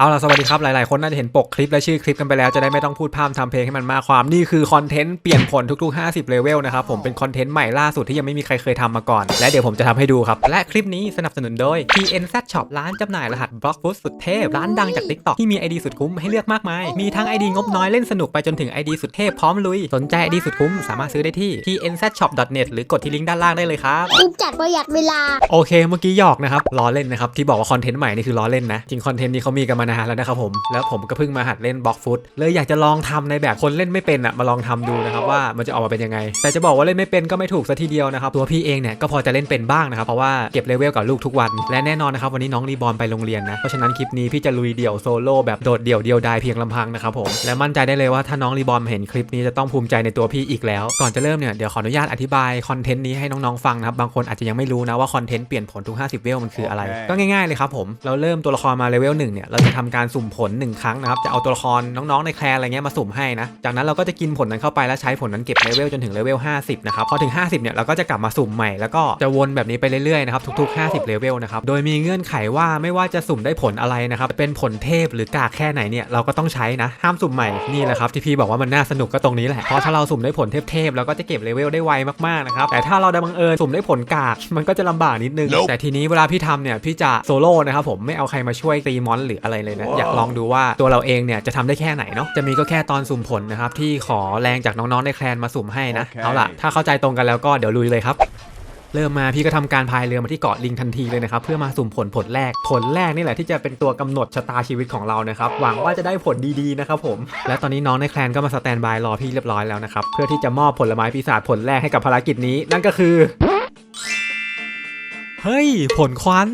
เอาล่ะสวัสดีครับ หลาย ๆ คนน่าจะเห็นปกคลิปและชื่อคลิปกันไปแล้วจะได้ไม่ต้องพูดพร่ำทำเพลงให้มันมากความ นี่คือคอนเทนต์เปลี่ยนผลทุก ๆ 50 เลเวลนะครับ ผมเป็นคอนเทนต์ใหม่ล่าสุดที่ยังไม่มีใครเคยทำมาก่อน และเดี๋ยวผมจะทำให้ดูครับ และคลิปนี้สนับสนุนโดย TNZ Shop ร้านจำหน่ายรหัสบล็อกฟุตสุดเทพ ร้านดังจาก TikTok ที่มี ID สุดคุ้มให้เลือกมากมาย มีทั้ง ID งบน้อยเล่นสนุกไปจนถึง ID สุดเทพพร้อมลุย สนใจ ID สุดคุ้มสามารถซื้อได้ที่ tnzshop.net หรือกดที่ลิงก์ด้านล่างได้เลยครับคุ้มจัดประหยัดเวลาโอเค เมื่อกี้หยอกนะครับล้อเล่นนะครับที่บอกว่าคอนเทนต์ใหม่นี่คือล้อเล่นนะจริงคอนเทนต์นี้เขามีกันมานานแล้วนะครับผม แล้วผมก็เพิ่งมาหัดเล่นบล็อกฟุตเลยอยากจะลองทำในแบบคนเล่นไม่เป็นอะมาลองทำดูนะครับว่ามันจะออกมาเป็นยังไง แต่จะบอกว่าเล่นไม่เป็นก็ไม่ถูกซะทีเดียวนะครับตัวพี่เองเนี่ยก็พอจะเล่นเป็นบ้างนะครับเพราะว่าเก็บเลเวลกับลูกทุกวัน และแน่นอนนะครับวันนี้น้องรีบอลไปโรงเรียนนะเพราะฉะนั้นคลิปนี้พี่จะลุยเดี่ยวโซโล่แบบโดดเดี่ยวเดียวดายเพียงลำพังนะครับผมและมั่นใจได้เลยว่าถ้าน้องรีบอลเห็นคลิปนี้จะต้องภูมิใจในตัวพี่อีกแล้ว ก่อนจะเริ่มเนี่ยเดี๋ยวขออนุญาตอธิบายคอนเทนต์นี้ให้น้องๆฟังนะครับบางคนอาจจะยังไม่รู้นะว่าคอนเทนต์เปลี่ยนผลทุก 50 เวลมันคืออะไรโอเคก็ง่ายๆเลยครับผมเราเริ่มตัวละครมาเลเวลหนึ่งเนี่ยเราจะทำการสุ่มผลหนึ่งครั้งนะครับ จะเอาตัวละครน้องๆในแคลนอะไรเงี้ยมาสุ่มให้นะ จากนั้นเราก็จะกินผลนั้นเข้าไปแล้วใช้ผลนั้นเก็บเลเวลจนถึงเลเวล 50 นะครับ พอถึง 50 เนี่ยเราก็จะกลับมาสุ่มใหม่ แล้วก็จะวนแบบนี้ไปเรื่อยๆนะครับทุก ๆ 50 เลเวลนะครับ โดยมีเงื่อนไขว่าไม่ว่าจะสุ่มได้ผลอะไรนะครับ เป็นผลเทพหรือกากแค่ไหนเนี่ยเราก็ต้องใช้นะ ห้ามสุ่มใหม่ นี่แหละครับที่พี่บอกว่ามันน่าสนุกก็ตรงนี้แหละ เพราะถ้าเราสุ่มได้ผลเทพๆเราก็จะเก็บเลเวลได้ไวมากๆนะครับ แต่ถ้าเราได้บังเอิญสุ่มได้ผลกากมันก็จะลำบากนิดนึง Nope แต่ทีนี้เวลาพี่ทำเนี่ยพี่จะโซโล่นะครับผมไม่เอาใครมาช่วยตีมอนหรืออะไรเลยนะ อยากลองดูว่าตัวเราเองเนี่ยจะทำได้แค่ไหนเนาะจะมีก็แค่ตอนสุ่มผลนะครับ ที่ขอแรงจากน้องๆในแคลนมาสุ่มให้นะโอเคเอาล่ะ ถ้าเข้าใจตรงกันแล้วก็เดี๋ยวลุยเลยครับเริ่มมาพี่ก็ทำการพายเรือมาที่เกาะลิงทันทีเลยนะครับเพื่อมาสุ่มผลผลแรก ผลแรกนี่แหละที่จะเป็นตัวกำหนดชะตาชีวิตของเรานะครับหวังว่าจะได้ผลดีๆนะครับผมและตอนนี้น้องในแคลนก็มาสแตนบายรอพี่เรียบร้อยแล้วนะครับเพื่อที่จะมอบผลไม้ปีศาจผลแรกให้กับภารกิจนี้ นั่นก็คือ เฮ้ย ผลควัน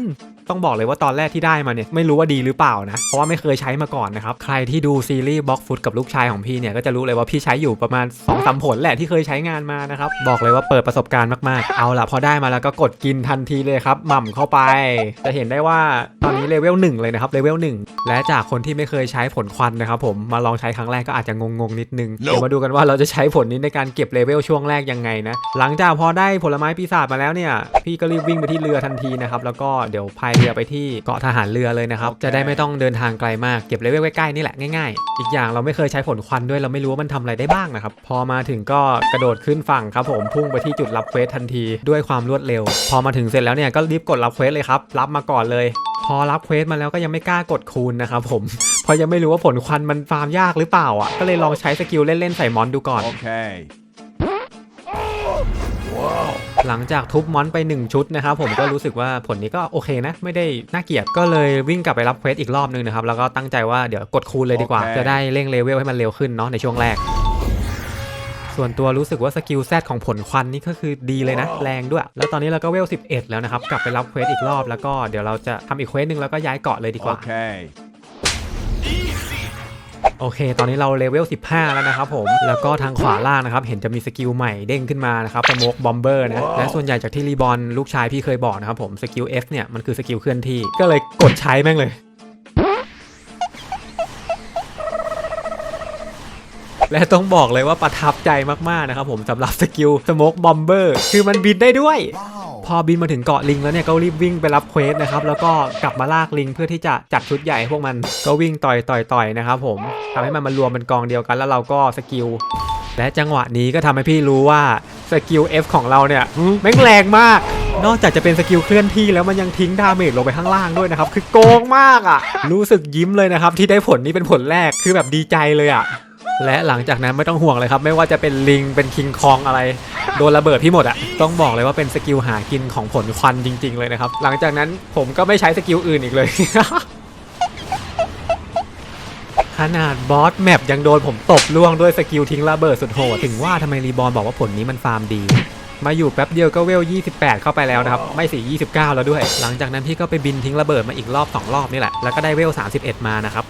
ต้องบอกเลยว่าตอนแรกที่ได้มาเนี่ยไม่รู้ว่าดีหรือเปล่านะ เพราะว่าไม่เคยใช้มาก่อนนะครับ ใครที่ดูซีรีส์บล็อกฟุตกับลูกชายของพี่เนี่ยก็จะรู้เลยว่าพี่ใช้อยู่ประมาณ2อสผลแหละที่เคยใช้งานมานะครับ บอกเลยว่าเปิดประสบการณ์มากๆ เอาล่ะพอได้มาแล้วก็กดกินทันทีเลยครับหม่ำเข้าไป จะเห็นได้ว่าตอนนี้เลเวลหนึ่งเลยนะครับเลเวลหนึ่งและจากคนที่ไม่เคยใช้ผลควันนะครับผมมาลองใช้ครั้งแรกก็อาจจะงงๆนิดนึงเดี๋ยวมาดูกันว่าเราจะใช้ผลนี้ในการเก็บเลเวลช่วงแรกยังไงนะหลังจากพอได้ผลไม้ปีศาจมาแล้วเนี่ยพี่ก็รีบวิ่งไปที่เรือทันทีนะครับแล้วก็เดี๋ยวพายเรือไปที่เกาะทหารเรือเลยนะครับโอเคจะได้ไม่ต้องเดินทางไกลมากเก็บเลเวลใกล้ๆนี่แหละง่ายๆ อีกอย่างเราไม่เคยใช้ผลควันด้วยเราไม่รู้ว่ามันทำอะไรได้บ้างนะครับ พอมาถึงก็กระโดดขึ้นฝั่งครับผมพุ่งไปที่จุดรับเควสทันทีด้วยความรวดเร็ว พอมาถึงเสร็จแล้วเนี่ยก็รีบกดรับเควสเลยครับรับมาก่อนเลย พอรับเควสมาแล้วก็ยังไม่กล้ากดคูณนะครับผมเพราะยังไม่รู้ว่าผลควันมันฟาร์มยากหรือเปล่าอะก็เลยลองใช้สกิลเล่นๆใส่มอนดูก่อน Okay. หลังจากทุบมอนไป 1 ชุดนะครับผมก็รู้สึกว่าผลนี้ก็โอเคนะ ไม่ได้น่าเกลียดก็เลยวิ่งกลับไปรับเควสอีกรอบนึงนะครับ แล้วก็ตั้งใจว่าเดี๋ยวกดคูณเลยดีกว่าโอเคจะได้เร่งเลเวลให้มันเร็วขึ้นเนาะในช่วงแรก ส่วนตัวรู้สึกว่าสกิลแซดของผลควันนี่ก็คือดีเลยนะ แรงด้วย แล้วตอนนี้เราก็เวล 11 แล้วนะครับ กลับไปรับเควสอีกรอบแล้วก็เดี๋ยวเราจะทำอีกเควสหนึ่งแล้วก็ย้ายเกาะเลยดีกว่า Okay. โอเค ตอนนี้เราเลเวล 15 แล้วนะครับผม แล้วก็ทางขวาล่างนะครับ เห็นจะมีสกิลใหม่เด้งขึ้นมานะครับสโมกบอมเบอร์นะ และส่วนใหญ่จากที่รีบอลลูกชายพี่เคยบอกนะครับผม สกิล F เนี่ย มันคือสกิลเคลื่อนที่ ก็เลยกดใช้แม่งเลย และต้องบอกเลยว่าประทับใจมากๆนะครับผมสำหรับสกิลสโมกบอมเบอร์ คือมันบินได้ด้วย พอบินมาถึงเกาะลิงแล้วเนี่ยก็รีบวิ่งไปรับเควสนะครับแล้วก็กลับมาลากลิงเพื่อที่จะจัดชุดใหญ่ให้พวกมันก็วิ่งต่อยต่อยต่อยนะครับผมทำให้มันมารวมเป็นกองเดียวกัน แล้วเราก็สกิลและจังหวะนี้ก็ทำให้พี่รู้ว่าสกิล F ของเราเนี่ยแม่งแรงมาก นอกจากจะเป็นสกิลเคลื่อนที่แล้วมันยังทิ้งดาเมจลงไปข้างล่างด้วยนะครับ คือโกงมากอะ่ะ รู้สึกยิ้มเลยนะครับ ที่ได้ผลนี้เป็นผลแรกคือแบบดีใจเลยอะ่ะ และหลังจากนั้นไม่ต้องห่วงเลยครับ ไม่ว่าจะเป็นลิงเป็นคิงคองอะไร โดนระเบิดพี่หมดอะต้องบอกเลยว่าเป็นสกิลหากินของผลควันจริง ๆ เลยนะครับ หลังจากนั้นผมก็ไม่ใช้สกิลอื่นอีกเลย ขนาดบอสแมปยังโดนผมตบล่วงด้วยสกิลทิ้งระเบิดสุดโหดถึงว่าทำไมรีบอลบอกว่าผลนี้มันฟาร์มดีมาอยู่แป๊บเดียวก็เวล 28 เข้าไปแล้วนะครับ ไม่สิ29 แล้วด้วย หลังจากนั้นพี่ก็ไปบินทิ้งระเบิดมาอีกรอบ 2 รอบนี่แหละ แล้วก็ได้เวล 31 มานะครับ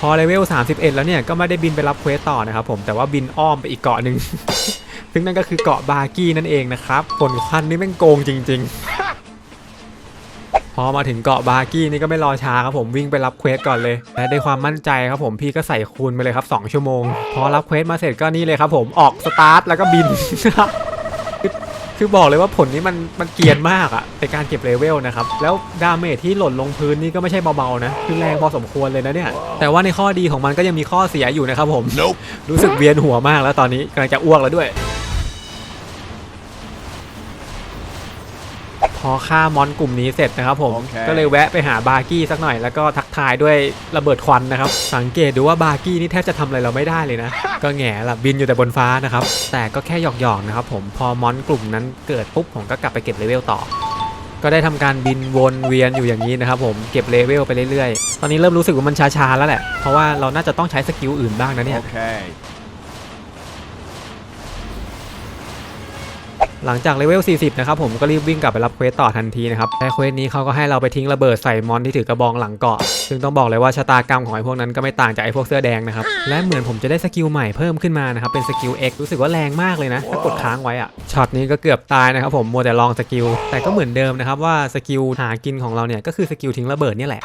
พอเลเวล 31 แล้วเนี่ยก็ไม่ได้บินไปรับเควสต่อนะครับผมแต่ว่าบินอ้อมไปอีกเกาะหนึ่งซึ่งนั่นก็คือเกาะบากี้นั่นเองนะครับผลควันนี่แม่งโกงจริง ๆ พอมาถึงเกาะบากี้นี่ก็ไม่รอช้าครับผมวิ่งไปรับเควสก่อนเลยและด้วยความมั่นใจครับผมพี่ก็ใส่คูณไปเลยครับ 2 ชั่วโมง พอรับเควสมาเสร็จก็นี่เลยครับผมออกสตาร์ทแล้วก็บิน คือบอกเลยว่าผลนี้มันมันเกรียนมากอะในการเก็บเลเวลนะครับ แล้วดาเมจที่หล่นลงพื้นนี่ก็ไม่ใช่เบาๆนะ คือแรงพอสมควรเลยนะเนี่ย แต่ว่าในข้อดีของมันก็ยังมีข้อเสียอยู่นะครับผม Nope. รู้สึกเวียนหัวมากแล้วตอนนี้กำลังจะอ้วกแล้วด้วย อฆ่ามอนกลุ่มนี้เสร็จนะครับผมโอเคก็เลยแวะไปหาบาร์กี้สักหน่อยแล้วก็ทักทายด้วยระเบิดควันนะครับ สังเกตดูว่าบาร์กี้นี่แทบจะทำอะไรเราไม่ได้เลยนะ ก็แง่ละบินอยู่แต่บนฟ้านะครับ แต่ก็แค่หยอกๆนะครับผมพอมอนกลุ่มนั้นเกิดปุ๊บผมก็กลับไปเก็บเลเวลต่อก็ได้ทำการบินวนเวียนอยู่อย่างนี้นะครับผมเก็บเลเวลไปเรื่อยๆ ตอนนี้เริ่มรู้สึกว่ามันชาๆแล้วแหละ เพราะว่าเราน่าจะต้องใช้สกิลอื่นบ้างนะเนี่ย Okay. หลังจากเลเวล 40 นะครับผมก็รีบวิ่งกลับไปรับเควสต่อทันทีนะครับแต่เควสนี้เขาก็ให้เราไปทิ้งระเบิดใส่มอนที่ถือกระบองหลังเกาะ ซึ่งต้องบอกเลยว่าชะตากรรมของไอ้พวกนั้นก็ไม่ต่างจากไอ้พวกเสื้อแดงนะครับ และเหมือนผมจะได้สกิลใหม่เพิ่มขึ้นมานะครับ เป็นสกิล X รู้สึกว่าแรงมากเลยนะ ถ้ากดค้างไว้อะช็อตนี้ก็เกือบตายนะครับผมมัวแต่ลองสกิล แต่ก็เหมือนเดิมนะครับว่าสกิลหากินของเราเนี่ยก็คือสกิลทิ้งระเบิดเนี่ยแหละ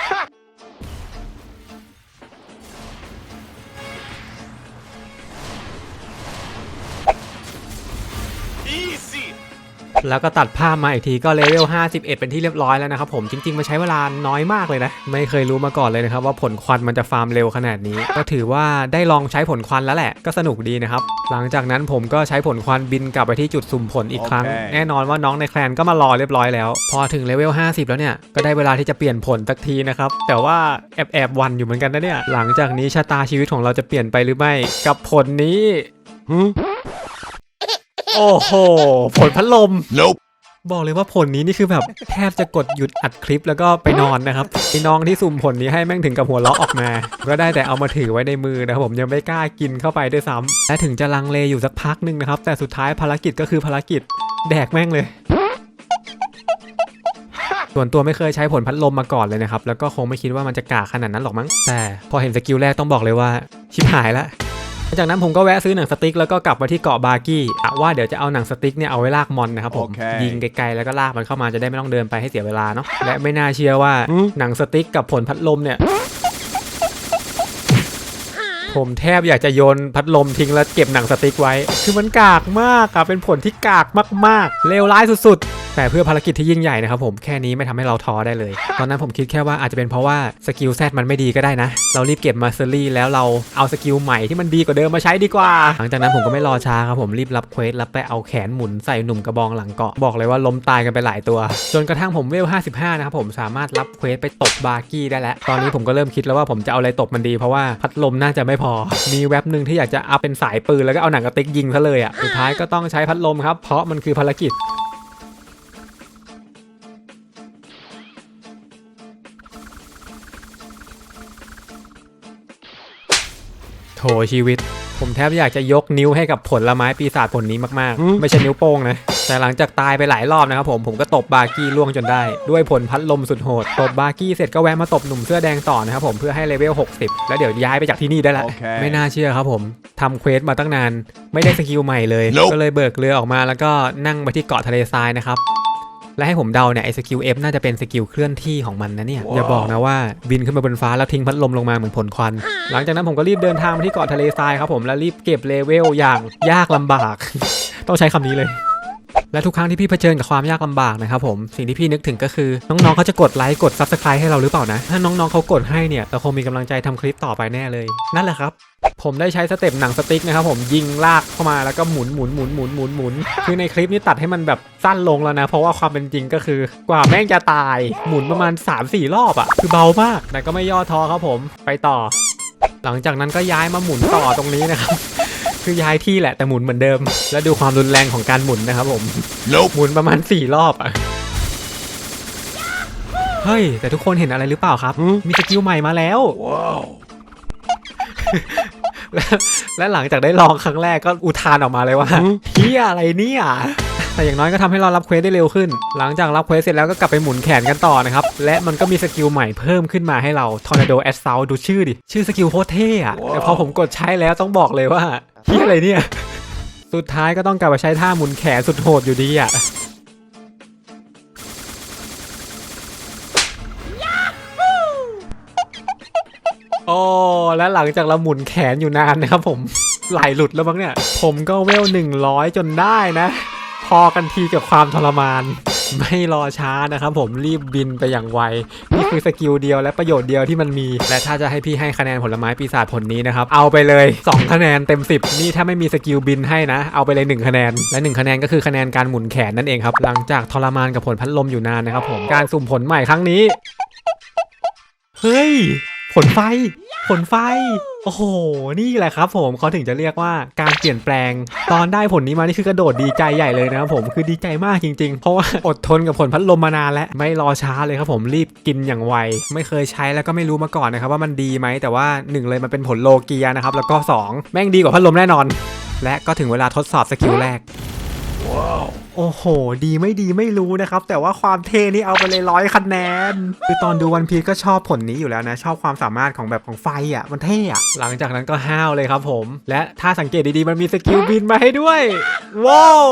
แล้วก็ตัดภาพมาอีกทีก็เลเวล 51 เป็นที่เรียบร้อยแล้วนะครับผมจริง ๆมันใช้เวลาน้อยมากเลยนะ ไม่เคยรู้มาก่อนเลยนะครับว่าผลควันมันจะฟาร์มเร็วขนาดนี้ ก็ถือว่าได้ลองใช้ผลควันแล้วแหละก็สนุกดีนะครับ หลังจากนั้นผมก็ใช้ผลควันบินกลับไปที่จุดสุ่มผลอีกครั้งโอเคแน่นอนว่าน้องในแคลนก็มารอเรียบร้อยแล้ว พอถึงเลเวล 50 แล้วเนี่ยก็ได้เวลาที่จะเปลี่ยนผลสักทีนะครับแต่ว่าแอบแอบๆหวันอยู่เหมือนกันนะเนี่ยหลังจากนี้ชะตาชีวิตของเราจะเปลี่ยนไปหรือไม่กับผลนี้ โอ้โห ผลพัดลม Nope. บอกเลยว่าผลนี้นี่คือแบบแทบจะกดหยุดอัดคลิปแล้วก็ไปนอนนะครับไอ้น้องที่สุ่มผลนี้ให้แม่งถึงกับหัวเราะออกมา ก็ได้แต่เอามาถือไว้ในมือนะครับผมยังไม่กล้ากินเข้าไปด้วยซ้ำและถึงจะลังเลอยู่สักพักหนึ่งนะครับ แต่สุดท้ายภารกิจก็คือภารกิจแดกแม่งเลย ส่วนตัวไม่เคยใช้ผลพัดลมมาก่อนเลยนะครับแล้วก็คงไม่คิดว่ามันจะกาขนาดนั้นหรอกมั้งแต่พอเห็นสกิลแรกต้องบอกเลยว่า ชิบหายละ จากนั้นผมก็แวะซื้อหนังสติ๊กแล้วก็กลับมาที่เกาะบาร์กี้อะว่าเดี๋ยวจะเอาหนังสติ๊กเนี่ยเอาไว้ลากมอนนะครับผมโอเคยิงไกลๆแล้วก็ลากมันเข้ามาจะได้ไม่ต้องเดินไปให้เสียเวลาเนาะและไม่น่าเชื่อว่าหนังสติ๊กกับผลพัดลมเนี่ยผมแทบอยากจะโยนพัดลมทิ้งแล้วเก็บหนังสติ๊กไว้ คือมันกากมากอะเป็นผลที่กากมากๆเลวร้ายสุดๆ แต่เพื่อภารกิจที่ยิ่งใหญ่นะครับผมแค่นี้ไม่ทำให้เราท้อได้เลย ตอนนั้นผมคิดแค่ว่าอาจจะเป็นเพราะว่าสกิลแซดมันไม่ดีก็ได้นะ เรารีบเก็บมาสเตอรี่แล้วเราเอาสกิลใหม่ที่มันดีกว่าเดิมมาใช้ดีกว่า หลังจากนั้นผมก็ไม่รอช้าครับผมรีบรับเควสแล้วไปเอาแขนหมุนใส่หนุ่มกระบองหลังเกาะบอกเลยว่าล้มตายกันไปหลายตัว จนกระทั่งผมเวล 55 นะครับผมสามารถรับเควสไปตบบาร์กี้ได้แล้ว ตอนนี้ผมก็เริ่มคิดแล้วว่าผมจะเอาอะไรตบมันดีเพราะว่าพัดลมน่าจะไม่พอ มีแว็บหนึ่งที่อยากจะอัพเป็นสายปืนแล้วก็เอาหนังกระติกยิงซะเลยอะ สุดท้ายก็ต้องใช้พัดลมครับ เพราะมันคือภารกิจ โถชีวิต ผมแทบอยากจะยกนิ้วให้กับผลไม้ปีศาจผลนี้มากอืมๆไม่ใช่นิ้วโป้งนะ แต่หลังจากตายไปหลายรอบนะครับผมผมก็ตบบาร์กี้ล่วงจนได้ ด้วยผลพัดลมสุดโหด ตบบาร์กี้เสร็จก็แวะมาตบหนุ่มเสื้อแดงต่อนะครับผมเพื่อให้เลเวล 60 แล้วเดี๋ยวย้ายไปจากที่นี่ได้ละโอเคไม่น่าเชื่อครับผมทำเควสมาตั้งนาน ไม่ได้สกิลใหม่เลย Nope ก็เลยเบิกเรือออกมาแล้วก็นั่งไปที่เกาะทะเลทรายนะครับ และให้ผมเดาเนี่ยไอ้สกิล F น่าจะเป็นสกิลเคลื่อนที่ของมันนะเนี่ย อย่าบอกนะว่าบินขึ้นมาบนฟ้าแล้วทิ้งพัดลมลงมาเหมือนผลควัน หลังจากนั้นผมก็รีบเดินทางมาที่เกาะทะเลทรายครับผมแล้วรีบเก็บเลเวลอย่างยากลำบาก ต้องใช้คำนี้เลย และทุกครั้งที่พี่เผชิญกับความยากลำบากนะครับผมสิ่งที่พี่นึกถึงก็คือน้องๆเขาจะกดไลค์กด Subscribe ให้เราหรือเปล่านะ ถ้าน้องๆเขากดให้เนี่ยเราคงมีกำลังใจทำคลิปต่อไปแน่เลย นั่นแหละครับ ผมได้ใช้สเต็ปหนังสติ๊กนะครับผมยิงลากเข้ามาแล้วก็หมุนหมุนหมุนหมุนหมุนหมุนคือในคลิปนี้ตัดให้มันแบบสั้นลงแล้วนะ เพราะว่าความเป็นจริงก็คือกว่าแม่งจะตายหมุนประมาณ 3-4 รอบอะคือเบามากแต่ก็ไม่ย่อท้อครับผมไปต่อ หลังจากนั้นก็ย้ายมาหมุนต่อตรงนี้นะครับ คือย้ายที่แหละแต่หมุนเหมือนเดิม แล้วดูความรุนแรงของการหมุนนะครับผม Nope. หมุนประมาณ 4 รอบอะเฮ้ย แต่ทุกคนเห็นอะไรหรือเปล่าครับ มีสกิลใหม่มาแล้ว Whoa. และและหลังจากได้ลองครั้งแรกก็อุทานออกมาเลยว่าเฮียอะไรเนี่ย แต่อย่างน้อยก็ทำให้เรารับเควสได้เร็วขึ้น หลังจากรับเควสเสร็จแล้วก็กลับไปหมุนแขนกันต่อนะครับ และมันก็มีสกิลใหม่เพิ่มขึ้นมาให้เรา Tornado a s s a u l t ดูชื่อดิ ชื่อสกิลโคตรเท่อะแต่พอผมกดใช้แล้วต้องบอกเลยว่าเฮียอะไรเนี่ย สุดท้ายก็ต้องกลับมาใช้ท่าหมุนแขนสุดโหดอยู่ดีอะโอ้และหลังจากเราหมุนแขนอยู่นานนะครับผมไหลหลุดแล้วบ้างเนี่ย ผมก็เวล100 จนได้นะแถพ อกันทีกับความทรมาน ไม่รอช้านะครับผมรีบบินไปอย่างไว นี่คือสกิลเดียวและประโยชน์เดียวที่มันมี และถ้าจะให้พี่ให้คะแนนผลไม้ปีศาจผลนี้นะครับ เอาไปเลย 2 คะแนนเต็ม 10 นี่ถ้าไม่มีสกิลบินให้นะ เอาไปเลย 1 คะแนน และ 1 คะแนนก็คือคะแนนการหมุนแขนนั่นเองครับ หลังจากทรมานกับผลพัดลมอยู่นานนะครับผม การสุ่มผลใหม่ครั้งนี้ เฮ้ย ผลไฟ ผลไฟ โอ้โห นี่แหละครับผมเขาถึงจะเรียกว่าการเปลี่ยนแปลง ตอนได้ผลนี้มานี่คือกระโดดดีใจใหญ่เลยนะครับผมคือดีใจมากจริงๆ เพราะว่าอดทนกับผลพัดลมมานานแล้วไม่รอช้าเลยครับผมรีบกินอย่างไว ไม่เคยใช้แล้วก็ไม่รู้มาก่อนนะครับว่ามันดีไหมแต่ว่าหนึ่งเลยมันเป็นผลโลเกียนะครับแล้วก็สองแม่งดีกว่าพัดลมแน่นอน และก็ถึงเวลาทดสอบสกิลแรก โอ้โห ดีไม่ดีไม่รู้นะครับ แต่ว่าความเท่นี่เอาไปเลยร้อยคะแนน คือตอนดูวันพีก็ชอบผลนี้อยู่แล้วนะ ชอบความสามารถของแบบของไฟอะ มันเท่อะหลังจากนั้นก็ห้าวเลยครับผม และถ้าสังเกตดีๆ มันมีสกิลบินมาให้ด้วย ว้าว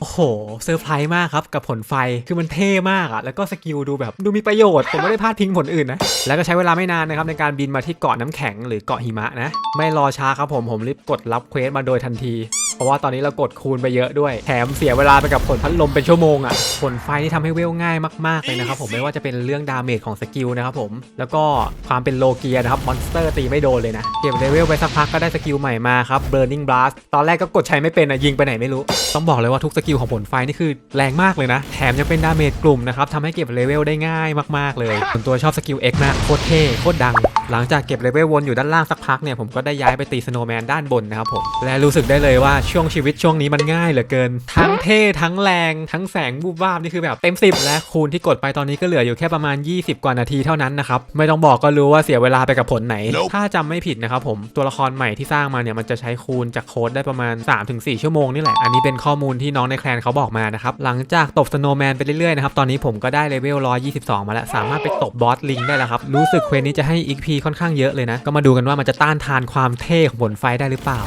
โอ้โห เซอร์ไพรส์มากครับ กับผลไฟ คือมันเท่มากอะ แล้วก็สกิลดูแบบดูมีประโยชน์ ผมไม่ได้พลาดทิ้งผลอื่นนะ แล้วก็ใช้เวลาไม่นานนะครับในการบินมาที่เกาะน้ำแข็งหรือเกาะหิมะนะ ไม่รอช้าครับผม ผมรีบกดรับเควสมาโดยทันที เพราะว่าตอนนี้เรากดคูณไปเยอะด้วย แถมเสียเวลาไปกับผลพัดลมเป็นชั่วโมงอะ่ะ ผลไฟนี่ทำให้เวลง่ายมากๆเลยนะครับผมไม่ว่าจะเป็นเรื่องดาเมจของสกิลนะครับผม แล้วก็ความเป็นโลเกียนะครับมอนสเตอร์ตีไม่โดนเลยนะ เก็บเลเวลไปสักพักก็ได้สกิลใหม่มาครับ Burning Blast ตอนแรกก็กดใช้ไม่เป็นอะยิงไปไหนไม่รู้ ต้องบอกเลยว่าทุกสกิลของผลไฟนี่คือแรงมากเลยนะ แถมยังเป็นดาเมจกลุ่มนะครับทำให้เก็บเลเวลได้ง่ายมากๆเลยส่วนตัวชอบสกิล X มากโคตรเท่โคตรดัง หลังจากเก็บเลเวลวนอยู่ด้านล่างสักพักเนี่ยผมก็ได้ย้ายไปตีสโนว์แมนด้านบนนะครับผมและรู้สึกได้เลยว่าช่วงชีวิตช่วงนี้มันง่ายเหลือเกิน ทั้งเท่ทั้งแรงทั้งแสงบูบวาบนี่คือแบบเต็ม 10 และคูณที่กดไปตอนนี้ก็เหลืออยู่แค่ประมาณ 20 กว่านาทีเท่านั้นนะครับไม่ต้องบอกก็รู้ว่าเสียเวลาไปกับผลไหนถ้าจำไม่ผิดนะครับผมตัวละครใหม่ที่สร้างมาเนี่ยมันจะใช้คูณจากโค้ดได้ประมาณ 3-4 ชั่วโมงนี่แหละอันนี้เป็นข้อมูลที่น้องในแคลนเขาบอกมานะครับหลังจากตบสโนว์แมนไปเรื่อยๆนะครับตอนนี้ผมก็ได้เลเวล122 มาแล้วสามารถไปตบบอสลิงได้แล้วครับรู้สึกเควสนี้จะให้ XP ค่อนข้างเยอะเลยนะ ก็มาดูกันว่ามันจะต้านทานความเท่ของผลไฟได้หรือเปล่า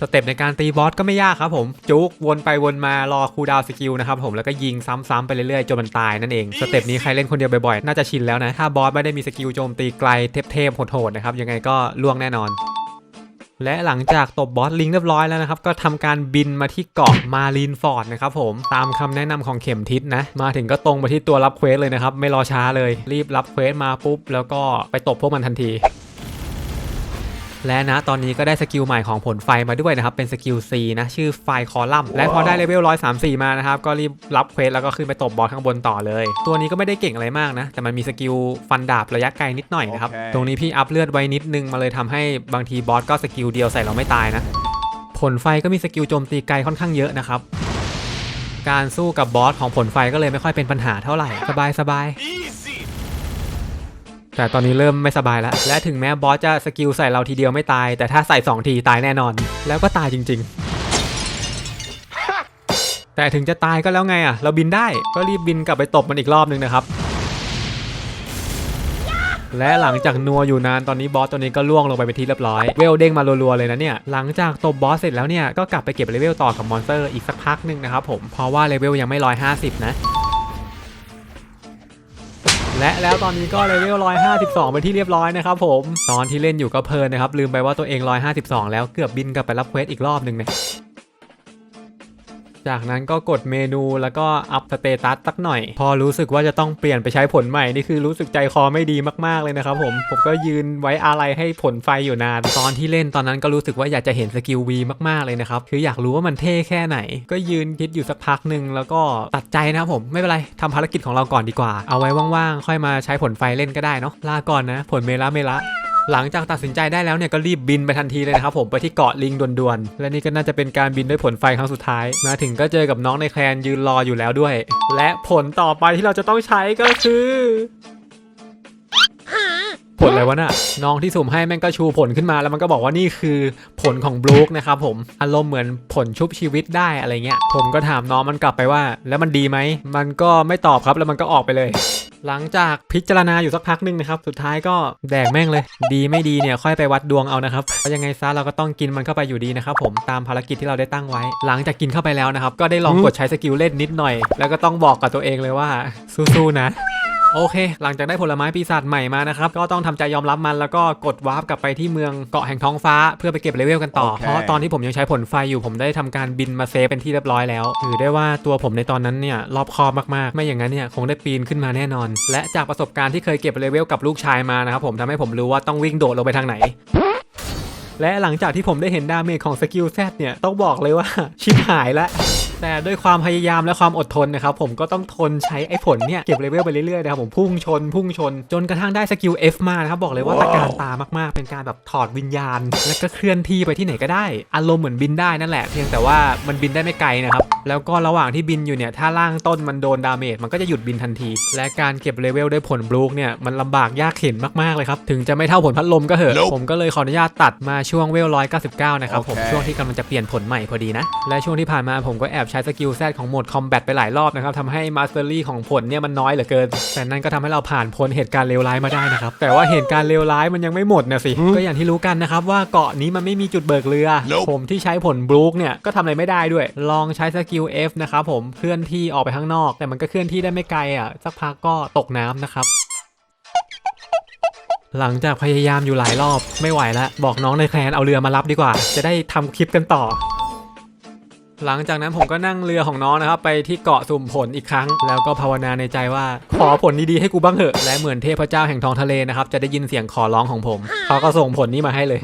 สเต็ปในการตีบอสก็ไม่ยากครับผม จุกวนไปวนมารอคูดาวสกิลนะครับผมแล้วก็ยิงซ้ำๆไปเรื่อยๆจนมันตายนั่นเองสเต็ปนี้ใครเล่นคนเดียวบ่อยๆน่าจะชินแล้วนะถ้าบอสไม่ได้มีสกิลโจมตีไกลเทพๆโหดๆนะครับยังไงก็ล่วงแน่นอน และหลังจากตบบอสลิงเรียบร้อยแล้วนะครับ ก็ทำการบินมาที่เกาะมารีนฟอร์ดนะครับผมตามคำแนะนำของเข็มทิศนะ มาถึงก็ตรงไปที่ตัวรับเควสเลยนะครับ ไม่รอช้าเลย รีบรับเควสมาปุ๊บ แล้วก็ไปตบพวกมันทันที และนะตอนนี้ก็ได้สกิลใหม่ของผลไฟมาด้วยนะครับ เป็นสกิล C นะ ชื่อไฟคอลัมน์และพอได้เลเวล134 มานะครับ ก็รีบรับเควสแล้วก็ขึ้นไปตบบอสข้างบนต่อเลย ตัวนี้ก็ไม่ได้เก่งอะไรมากนะ แต่มันมีสกิลฟันดาบระยะไกลนิดหน่อยนะครับโอเคตรงนี้พี่อัพเลือดไว้นิดนึงมาเลยทำให้บางทีบอสก็สกิลเดียวใส่เราไม่ตายนะ ผลไฟก็มีสกิลโจมตีไกลค่อนข้างเยอะนะครับการสู้กับบอสของผลไฟก็เลยไม่ค่อยเป็นปัญหาเท่าไหร่สบายสบาย แต่ตอนนี้เริ่มไม่สบายแล้ว และถึงแม้บอสจะสกิลใส่เราทีเดียวไม่ตาย แต่ถ้าใส่ 2 ทีตายแน่นอน แล้วก็ตายจริง ๆ แต่ถึงจะตายก็แล้วไงอะ เราบินได้ก็รีบบินกลับไปตบมันอีกรอบนึงนะครับ และหลังจากนัวอยู่นานตอนนี้บอสตัวนี้ก็ล่วงลงไปเป็นที่เรียบร้อย เวลเด้งมารัวๆเลยนะเนี่ย หลังจากตบบอสเสร็จแล้วเนี่ยก็กลับไปเก็บเลเวลต่อกับมอนสเตอร์อีกสักพักหนึ่งนะครับผมเพราะว่าเลเวลยังไม่150นะ และแล้วตอนนี้ก็เลเวล152เป็นที่เรียบร้อยนะครับผม ตอนที่เล่นอยู่ก็เพลินนะครับ ลืมไปว่าตัวเอง 152 แล้วเกือบบินกลับไปรับเควสอีกรอบหนึ่งเนี่ย จากนั้นก็กดเมนูแล้วก็อัพสเตตัสสักหน่อย พอรู้สึกว่าจะต้องเปลี่ยนไปใช้ผลใหม่ นี่คือรู้สึกใจคอไม่ดีมากๆเลยนะครับผมผมก็ยืนไว้อะไรให้ผลไฟอยู่นาน ตอนที่เล่นตอนนั้นก็รู้สึกว่าอยากจะเห็นสกิลวีมากๆเลยนะครับคืออยากรู้ว่ามันเท่แค่ไหน ก็ยืนคิดอยู่สักพักหนึ่งแล้วก็ตัดใจนะครับผมไม่เป็นไรทำภารกิจของเราก่อนดีกว่า เอาไว้ว่างๆค่อยมาใช้ผลไฟเล่นก็ได้เนาะลาก่อนนะผลเมล่าเมล่า หลังจากตัดสินใจได้แล้วเนี่ยก็รีบบินไปทันทีเลยนะครับผมไปที่เกาะลิงด่วนๆ และนี่ก็น่าจะเป็นการบินด้วยผลไฟครั้งสุดท้าย มาถึงก็เจอกับน้องในแคลนยืนรออยู่แล้วด้วย และผลต่อไปที่เราจะต้องใช้ก็คือผลอะไรวะน่ะน้องที่สุ่มให้แม่งก็ชูผลขึ้นมาแล้วมันก็บอกว่านี่คือผลของบลูคนะครับผมอารมณ์เหมือนผลชุบชีวิตได้อะไรเงี้ย ผมก็ถามน้องมันกลับไปว่า แล้วมันดีไหมมันก็ไม่ตอบครับแล้วมันก็ออกไปเลย หลังจากพิจารณาอยู่สักพักหนึ่งนะครับ สุดท้ายก็แดกแม่งเลย ดีไม่ดีเนี่ยค่อยไปวัดดวงเอานะครับเพราะยังไงซะเราก็ต้องกินมันเข้าไปอยู่ดีนะครับผมตามภารกิจที่เราได้ตั้งไว้ หลังจากกินเข้าไปแล้วนะครับ ก็ได้ลองกดใช้สกิลเล่นนิดหน่อย แล้วก็ต้องบอกกับตัวเองเลยว่าสู้ๆนะ โอเค หลังจากได้ผลไม้ปีศาจใหม่มานะครับ ก็ต้องทำใจยอมรับมันแล้วก็กดวาร์ปกลับไปที่เมืองเกาะแห่งท้องฟ้า เพื่อไปเก็บเลเวลกันต่อโอเคเพราะตอนที่ผมยังใช้ผลไฟอยู่ผมได้ทำการบินมาเซฟเป็นที่เรียบร้อยแล้ว ถือได้ว่าตัวผมในตอนนั้นเนี่ยรอบคอบมากๆ ไม่อย่างนั้นเนี่ยคงได้ปีนขึ้นมาแน่นอน และจากประสบการณ์ที่เคยเก็บเลเวลกับลูกชายมานะครับผมทำให้ผมรู้ว่าต้องวิ่งโดดลงไปทางไหน และหลังจากที่ผมได้เห็นดาเมจของสกิลแซเนี่ย ต้องบอกเลยว่าชิบหายแล้วแต่ด้วยความพยายามและความอดทนนะครับผมก็ต้องทนใช้ไอ้ผลเนี่ยเก็บเลเวลไปเรื่อยๆนะครับผมพุ่งชน พุ่งชน จนกระทั่งได้สกิล F มานะครับบอกเลยว่าตะการตามากๆ เป็นการแบบถอดวิญญาณ และก็เคลื่อนที่ไปที่ไหนก็ได้ อารมณ์เหมือนบินได้นั่นแหละ เพียงแต่ว่ามันบินได้ไม่ไกลนะครับแล้วก็ระหว่างที่บินอยู่เนี่ยถ้าล่างต้นมันโดนดาเมจมันก็จะหยุดบินทันที และการเก็บเลเวลด้วยผลบลูกเนี่ยมันลำบากยากเข็นมากๆเลยครับถึงจะไม่เท่าผลพัดลมก็เหอะ Nope ผมก็เลยขออนุญาตตัดมาช่วงเวล199นะครับผมโอเคช่วงที่กำลังจะเปลี่ยนผลใหม่พอดีนะ และช่วงที่ผ่านมาผมก็แอบใช้สกิลแซดของโหมดคอมแบทไปหลายรอบนะครับทำให้มาสเตอรี่ของผลเนี่ยมันน้อยเหลือเกิน แต่นั่นก็ทำให้เราผ่านพ้นเหตุการณ์เลวร้ายมาได้นะครับ แต่ว่าเหตุการณ์เลวร้ายมันยังไม่หมดนะสิ ก็อย่างที่รู้กันนะครับว่าเกาะนี้มันไม่มีจุดเบิกเรือ Nope ผมที่ใช้ผลบลูกเนี่ยก็ทำอะไรไม่ได้ด้วย ลองใช้สกิล F นะครับผมเคลื่อนที่ออกไปข้างนอก แต่มันก็เคลื่อนที่ได้ไม่ไกลอะสักพักก็ตกน้ำนะครับ หลังจากพยายามอยู่หลายรอบไม่ไหวแล้ว บอกน้องในแคลนเอาเรือมารับดีกว่า จะได้ทำคลิปกันต่อ หลังจากนั้นผมก็นั่งเรือของน้องนะครับ ไปที่เกาะสุ่มผลอีกครั้ง แล้วก็ภาวนาในใจว่า ขอผลดีๆให้กูบ้างเถอะ และเหมือนเทพเจ้าแห่งท้องทะเลนะครับ จะได้ยินเสียงขอร้องของผม เขาก็ส่งผลนี้มาให้เลย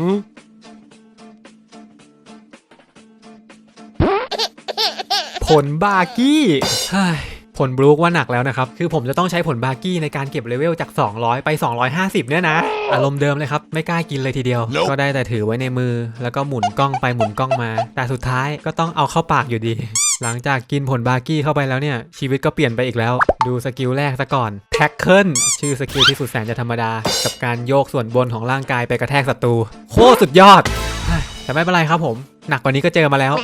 ผลบากี้เฮ้ย ผลบลูกว่าหนักแล้วนะครับ คือผมจะต้องใช้ผลบากี้ในการเก็บเลเวลจาก 200 ไป 250 เนี่ยนะ อารมณ์เดิมเลยครับ ไม่กล้ากินเลยทีเดียว Nope ก็ได้แต่ถือไว้ในมือ แล้วก็หมุนกล้องไปหมุนกล้องมา แต่สุดท้ายก็ต้องเอาเข้าปากอยู่ดี หลังจากกินผลบากี้เข้าไปแล้วเนี่ย ชีวิตก็เปลี่ยนไปอีกแล้ว ดูสกิลแรกซะก่อนแท็กเกิลชื่อสกิลที่สุดแสนจะธรรมดา กับการโยกส่วนบนของร่างกายไปกระแทกศัตรูโคตรสุดยอดเฮ้ยแต่ไม่เป็นไรครับผม หนักกว่านี้ก็เจอมาแล้ว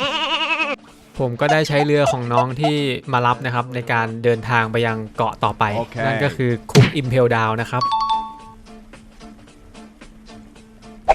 ผมก็ได้ใช้เรือของน้องที่มารับนะครับในการเดินทางไปยังเกาะต่อไปโอเคนั่นก็คือคุกอิมเพลดาวนะครับ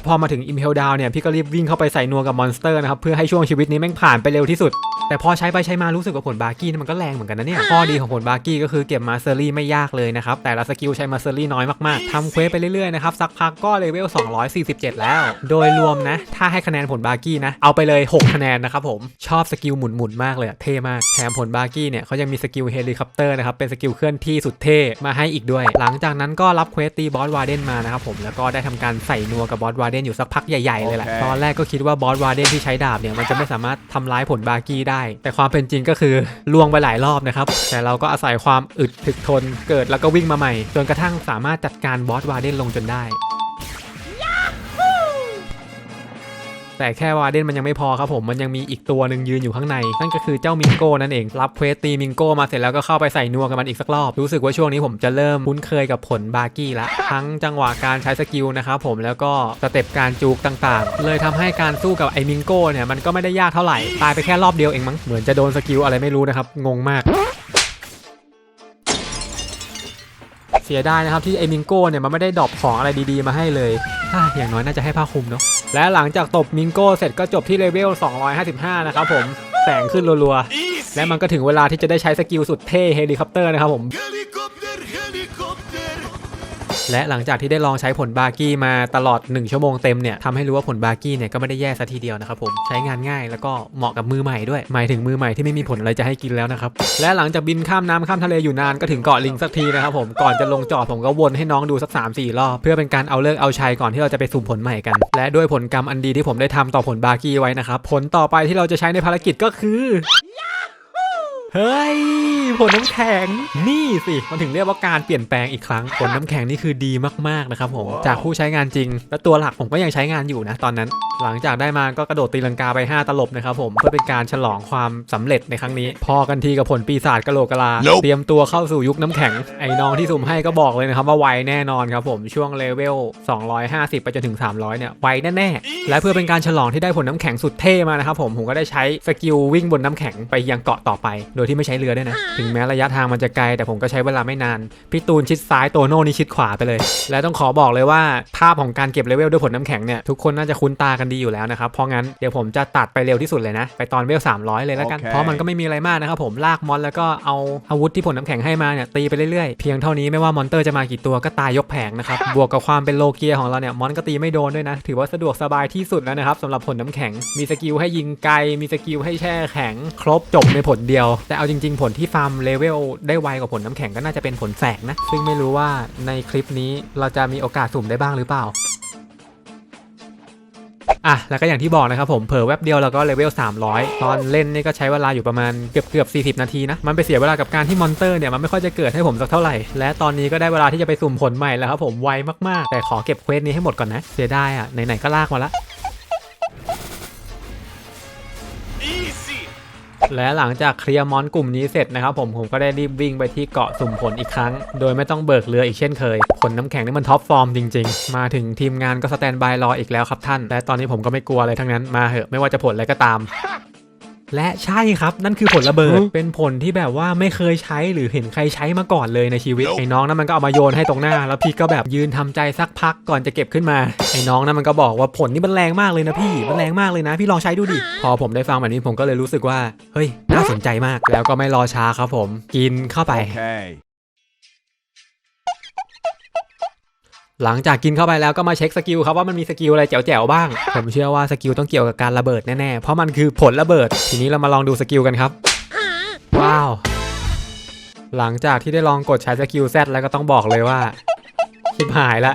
พอมาถึงอิมเพลดาวเนี่ยพี่ก็รีบวิ่งเข้าไปใส่นัวกับมอนสเตอร์นะครับเพื่อให้ช่วงชีวิตนี้แม่งผ่านไปเร็วที่สุด แต่พอใช้ไปใช้มารู้สึกว่าผลบาร์กี้นี่มันก็แรงเหมือนกันนะเนี่ยข้อดีของผลบาร์กี้ก็คือเก็บมาสเตอรี่ไม่ยากเลยนะครับแต่ละสกิลใช้มาสเตอรี่น้อยมากๆทำเควสไปเรื่อยๆนะครับสักพักก็เลเวล247 แล้ว โดยรวมนะ ถ้าให้คะแนนผลบาร์กี้นะเอาไปเลย 6 คะแนนนะครับผมชอบสกิลหมุนๆมากเลยอะเท่มากแถมผลบาร์กี้เนี่ยเขายังมีสกิลเฮลิคอปเตอร์นะครับเป็นสกิลเคลื่อนที่สุดเท่มาให้อีกด้วย หลังจากนั้นก็รับเควสตีบอสวาร์เดนมานะครับผมแล้วก็ได้ทำการใส่นัวกับบอสวาร์เดนอยู่สักพักใหญ่ๆเลยแหละโอเคตอนแรกก็คิดว่าบอสวาร์เดนที่ใช้ดาบเนี่ยมันจะไม่สามารถทำร้ายผลบาร์กี้ได้ แต่ความเป็นจริงก็คือล่วงไปหลายรอบนะครับ แต่เราก็อาศัยความอึดถึกทนเกิดแล้วก็วิ่งมาใหม่ จนกระทั่งสามารถจัดการบอสวาร์เดนลงจนได้ แต่แค่วาเดนมันยังไม่พอครับผมมันยังมีอีกตัวหนึ่งยืนอยู่ข้างใน นั่นก็คือเจ้ามิงโก้นั่นเองรับเควสตีมิงโก้มาเสร็จแล้วก็เข้าไปใส่นัวกับมันอีกสักรอบรู้สึกว่าช่วงนี้ผมจะเริ่มคุ้นเคยกับผลบาร์กี้ละทั้งจังหวะการใช้สกิลนะครับผมแล้วก็สเต็ปการจูกต่างๆ เลยทำให้การสู้กับไอ้มิงโก้เนี่ยมันก็ไม่ได้ยากเท่าไหร่ตายไปแค่รอบเดียวเองมั้งเหมือนจะโดนสกิลอะไรไม่รู้นะครับงงมาก เสียดายนะครับที่ไอมิงโก้เนี่ยมันไม่ได้ดรอปของอะไรดีๆ มาให้เลยฮ่าอย่างน้อยน่าจะให้ผ้าคลุมเนาะและหลังจากตบมิงโก้เสร็จก็จบที่เลเวล 255 นะครับผมแสงขึ้นรัวๆ และมันก็ถึงเวลาที่จะได้ใช้สกิลสุดเท่เฮลิคอปเตอร์นะครับผม และหลังจากที่ได้ลองใช้ผลบาร์กี้มาตลอด 1 ชั่วโมงเต็มเนี่ยทำให้รู้ว่าผลบาร์กี้เนี่ยก็ไม่ได้แย่ซะทีเดียวนะครับผมใช้งานง่ายแล้วก็เหมาะกับมือใหม่ด้วยหมายถึงมือใหม่ที่ไม่มีผลอะไรจะให้กินแล้วนะครับและหลังจากบินข้ามน้ำข้ามทะเลอยู่นานก็ถึงเกาะลิงสักทีนะครับผมก่อนจะลงจอดผมก็วนให้น้องดูสัก3-4รอบเพื่อเป็นการเอาเลิกเอาชัยก่อนที่เราจะไปสุ่มผลใหม่กัน และด้วยผลกรรมอันดีที่ผมได้ทำต่อผลบาร์กี้ไว้นะครับผลต่อไปที่เราจะใช้ในภารกิจก็คือ เฮ้ย ผลน้ำแข็งนี่สิ มันถึงเรียกว่าการเปลี่ยนแปลงอีกครั้ง ผลน้ำแข็งนี่คือดีมากๆนะครับผม จากผู้ใช้งานจริง และตัวหลักผมก็ยังใช้งานอยู่นะตอนนั้น หลังจากได้มาก็กระโดดตีลังกาไป 5 ตลบนะครับผม เพื่อเป็นการฉลองความสำเร็จในครั้งนี้ พอกันทีกับผลปีศาจกะโหลกกะลา Nope เตรียมตัวเข้าสู่ยุคน้ำแข็ง ไอ้น้องที่สุ่มให้ก็บอกเลยนะครับว่าไวแน่นอนครับผมช่วงเลเวล 250 ไปจนถึง 300 เนี่ยไวแน่ๆ และเพื่อเป็นการฉลองที่ได้ผลน้ำแข็งสุดเท่มานะครับผมผมก็ได้ใช้สกิลวิ่งบนน้ำแข็งไปยังเกาะต่อไปโดยที่ไม่ใช้เรือด้วยนะ ถึงแม้ระยะทางมันจะไกล แต่ผมก็ใช้เวลาไม่นาน พี่ตูนชิดซ้ายโตโน่นี่ชิดขวาไปเลย และต้องขอบอกเลยว่าภาพของการเก็บเลเวลด้วยผลน้ำแข็งเนี่ยทุกคนน่าจะคุ้นตากันดีอยู่แล้วนะครับ เพราะงั้นเดี๋ยวผมจะตัดไปเร็วที่สุดเลยนะ ไปตอนเวล 300 เลยแล้วกันโอเคเพราะมันก็ไม่มีอะไรมากนะครับผมลากมอนแล้วก็เอาอาวุธที่ผลน้ำแข็งให้มาเนี่ยตีไปเรื่อยๆ เพียงเท่านี้ไม่ว่ามอนเตอร์จะมากี่ตัวก็ตายยกแผงนะครับบวกกับความเป็นโลเกียของเราเนี่ยมอนก็ตีไม่โดนด้วยนะ ถือว่าสะดวกสบายที่สุดแล้วนะครับสำหรับผลน้ำแข็งมีสกิลให้ยิงไกลมีสกิลให้แช่แข็ง ครบจบในผลเดียวแต่เอาจริงๆ ผลที่ฟาร์มเลเวลได้ไวกว่าผลน้ำแข็งก็น่าจะเป็นผลแสงนะ ซึ่งไม่รู้ว่าในคลิปนี้เราจะมีโอกาสสุ่มได้บ้างหรือเปล่าอะแล้วก็อย่างที่บอกนะครับผมเผลอแวบเดียวแล้วก็เลเวล 300 ตอนเล่นนี่ก็ใช้เวลาอยู่ประมาณเกือบเกือบ40 นาทีนะ มันไปเสียเวลากับการที่มอนเตอร์เนี่ย มันไม่ค่อยจะเกิดให้ผมสักเท่าไหร่ และตอนนี้ก็ได้เวลาที่จะไปสุ่มผลใหม่แล้วครับผมไวมากๆ แต่ขอเก็บเควสนี้ให้หมดก่อนนะ เสียดายอะไหนๆก็ลากมาละ และหลังจากเคลียร์มอนกลุ่มนี้เสร็จนะครับผมผมก็ได้รีบวิ่งไปที่เกาะสุ่มผลอีกครั้ง โดยไม่ต้องเบิกเรืออีกเช่นเคย ผลน้ำแข็งนี่มันท็อปฟอร์มจริง ๆ มาถึงทีมงานก็สแตนบายรออีกแล้วครับท่าน และตอนนี้ผมก็ไม่กลัวอะไรทั้งนั้นมาเหอะไม่ว่าจะผลอะไรก็ตาม และใช่ครับนั่นคือผลระเบิดเป็นผลที่แบบว่าไม่เคยใช้หรือเห็นใครใช้มาก่อนเลยในชีวิตไอ้น้องนั้นมันก็เอามาโยนให้ตรงหน้า แล้วพี่ก็แบบยืนทำใจสักพักก่อนจะเก็บขึ้นมาไอ้น้องนั้นมันก็บอกว่าผลนี่มันแรงมากเลยนะพี่มันแรงมากเลยนะ พี่ลองใช้ดูดิพอผมได้ฟังแบบนี้ผมก็เลยรู้สึกว่าเฮ้ยน่าสนใจมากแล้วก็ไม่รอช้าครับผม กินเข้าไป หลังจากกินเข้าไปแล้วก็มาเช็คสกิลครับว่ามันมีสกิลอะไรแจ๋วๆบ้าง ผมเชื่อว่าสกิลต้องเกี่ยวกับการระเบิดแน่ๆ เพราะมันคือผลระเบิด ทีนี้เรามาลองดูสกิลกันครับ ว้าว หลังจากที่ได้ลองกดใช้สกิลแซแล้วก็ต้องบอกเลยว่าชิบหายละ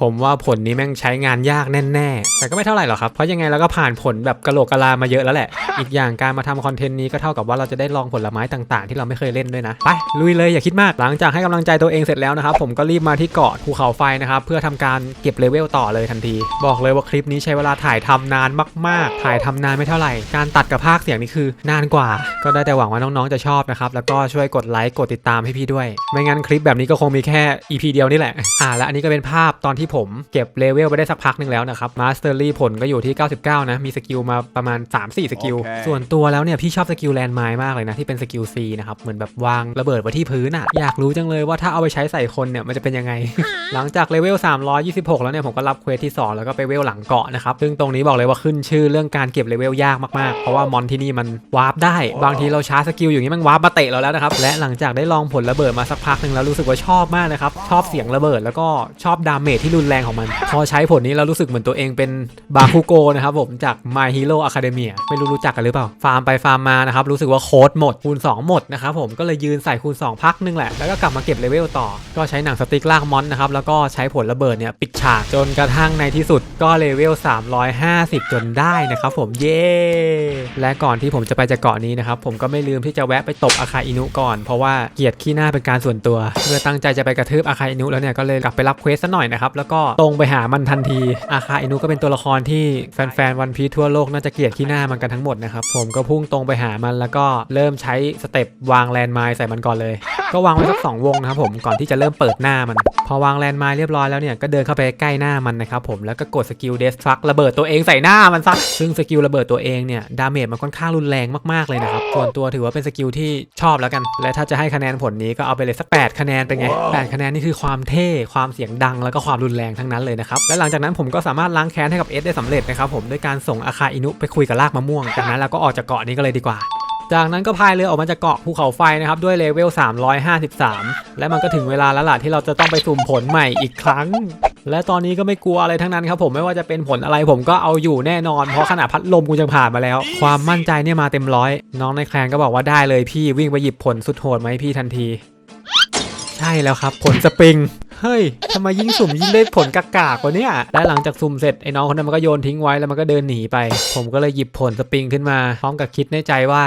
ผมว่าผลนี้แม่งใช้งานยากแน่ๆ แต่ก็ไม่เท่าไหร่หรอกครับ เพราะยังไงเราก็ผ่านผลแบบกะโหลกกะลามาเยอะแล้วแหละ อีกอย่างการมาทำคอนเทนต์นี้ก็เท่ากับว่าเราจะได้ลองผลไม้ต่างๆ ที่เราไม่เคยเล่นด้วยนะ ไปลุยเลยอย่าคิดมาก หลังจากให้กำลังใจตัวเองเสร็จแล้วนะครับผมก็รีบมาที่เกาะภูเขาไฟนะครับเพื่อทำการเก็บเลเวลต่อเลยทันที บอกเลยว่าคลิปนี้ใช้เวลาถ่ายทำนานมากๆ ถ่ายทำนานไม่เท่าไหร่ การตัดกับภาคเสียงนี่คือนานกว่า ก็ได้แต่หวังว่าน้องๆจะชอบนะครับแล้วก็ช่วยกดไลค์กดติดตามให้พี่ด้วย ไม่งั้นคลิปแบบนี้ก็คงมีแค่ EP เดียวนี่แหละอ่าและอันนี้ก็เป็นภาพตอนที่ผมเก็บเลเวลไปได้สักพักหนึ่งแล้วนะครับมาสเตอรี่ผลก็อยู่ที่ 99 นะ มีสกิลมาประมาณ 3-4 สกิลโอเคส่วนตัวแล้วเนี่ยพี่ชอบสกิลแลนด์ไมล์มากเลยนะ ที่เป็นสกิล C นะครับ เหมือนแบบวางระเบิดไว้ที่พื้นอะ อยากรู้จังเลยว่าถ้าเอาไปใช้ใส่คนเนี่ยมันจะเป็นยังไง หลังจากเลเวล 326 แล้วเนี่ยผมก็รับเควสที่ 2 แล้วก็ไปเวลหลังเกาะนะครับ ซึ่งตรงนี้บอกเลยว่าขึ้นชื่อเรื่องการเก็บเลเวลยากมากๆ เพราะว่ามอนที่นี่มันวาร์ปได้ บางทีเราชาร์จสกิลอย่างนี้มันวาร์ปมาเตะเราแล้วนะครับ และหลังจากได้ลองผลระเบิดมาสักพักหนึ่งแล้วรู้สึกว่าชอบมากนะครับ ชอบเสียงระเบิดแล้วก็ชอบดาเมจที่รุนแรงของมัน พอใช้ผลนี้เรารู้สึกเหมือนตัวเองเป็นบาคุโกนะครับผมจาก My Hero Academia ไม่รู้รู้จักกันหรือเปล่า ฟาร์มไปฟาร์มมานะครับ รู้สึกว่าโค้ดหมดคูณ 2 หมดนะครับผมก็เลยยืนใส่คูณ 2 พักหนึงแหละ แล้วก็กลับมาเก็บเลเวลต่อ ก็ใช้หนังสติ๊กลากมอนนะครับ แล้วก็ใช้ผลระเบิดเนี่ยปิดฉากจนกระทั่งในที่สุดก็เลเวล 350 จนได้นะครับผมเย้และก่อนที่ผมจะไปจากเกาะนี้นะครับผมก็ไม่ลืมที่จะแวะไปตบอาคาอินุก่อนเพราะว่าเกลียดขี้หน้าเป็นการส่วนตัวเมื่อตั้งใจจะไปกระทืบอาคาอินุแล้วเนี่ยก็เลยกลับไปรับเควสซะหน่อยนะครับแล้วก็ตรงไปหามันทันที อาคาอินุก็เป็นตัวละครที่แฟนๆวันพีทั่วโลกน่าจะเกลียดขี้หน้ามันกันทั้งหมดนะครับ ผมก็พุ่งตรงไปหามันแล้วก็เริ่มใช้สเต็ปวางแลนด์ไมล์ใส่มันก่อนเลย ก็วางไว้สักสองวงนะครับผมก่อนที่จะเริ่มเปิดหน้ามัน พอวางแลนด์ไมล์เรียบร้อยแล้วเนี่ยก็เดินเข้าไปใกล้หน้ามันนะครับผมแล้วก็กดสกิลเดสฟักระเบิดตัวเองใส่หน้ามันซะซึ่งสกิลระเบิดตัวเองเนี่ยดาเมจมันค่อนข้างรุนแรงมากๆเลยนะครับส่วนตัวถือว่าเป็นสกิลที่ชอบแล้วกัน และถ้าจะให้คะแนนผลนี้ก็เอาไปเลยสัก 8 คะแนนเป็นไง8คะแนนนี่คือความเท่ความเสียงดังแล้วก็ความรุนแรงทั้งนั้นเลยนะครับและหลังจากนั้นผมก็สามารถล้างแค้นให้กับเอสได้สำเร็จนะครับผมด้วยการส่งอาคาอินุไปคุยกับลากมะม่วงจากนั้นเราก็ออกจากเกาะนี้ก็เลยดีกว่า จากนั้นก็พายเรือออกมาจากเกาะภูเขาไฟนะครับด้วยเลเวล 353 และมันก็ถึงเวลาแล้วล่ะที่เราจะต้องไปสุ่มผลใหม่อีกครั้ง และตอนนี้ก็ไม่กลัวอะไรทั้งนั้นครับผมไม่ว่าจะเป็นผลอะไรผมก็เอาอยู่แน่นอน เพราะขนาดพัดลมกูยังผ่านมาแล้ว ความมั่นใจเนี่ยมาเต็มร้อยน้องในแคลนก็บอกว่าได้เลยพี่วิ่งไปหยิบผลสุดโหดมาให้พี่ทันที ใช่แล้วครับผลสปริง เฮ้ยทำไมยิ่งสุ่มยิ่งได้ผลกากากกว่าเนี่ยและหลังจากสุ่มเสร็จไอ้น้องคนนั้นมันก็โยนทิ้งไว้แล้วมันก็เดินหนีไป ผมก็เลยหยิบผลสปริงขึ้นมาพร้อมกับคิดในใจว่า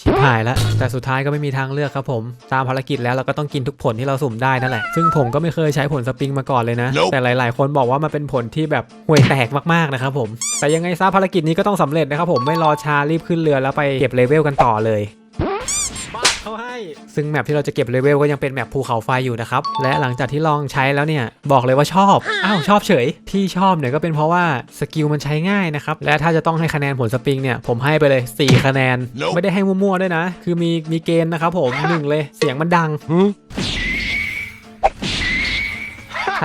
ชิบหายแล้วแต่สุดท้ายก็ไม่มีทางเลือกครับผม ตามภารกิจแล้วเราก็ต้องกินทุกผลที่เราสุ่มได้นั่นแหละ ซึ่งผมก็ไม่เคยใช้ผลสปริงมาก่อนเลยนะ Nope แต่หลาย ๆ คนบอกว่ามันเป็นผลที่แบบห่วยแตกมาก ๆ นะครับผม แต่ยังไงซะภารกิจนี้ก็ต้องสำเร็จนะครับผมไม่รอช้ารีบขึ้นเรือแล้วไปเก็บเลเวลกันต่อเลย เขาให้ ซึ่งแมปที่เราจะเก็บเลเวลก็ยังเป็นแมปภูเขาไฟอยู่นะครับ และหลังจากที่ลองใช้แล้วเนี่ยบอกเลยว่าชอบ อ้าวชอบเฉย ที่ชอบเนี่ยก็เป็นเพราะว่าสกิลมันใช้ง่ายนะครับ และถ้าจะต้องให้คะแนนผลสปริงเนี่ยผมให้ไปเลย 4 คะแนน Nope ไม่ได้ให้มั่วๆด้วยนะ คือมีมีเกณฑ์นะครับผมหนึ่งเลยเสียงมันดังใ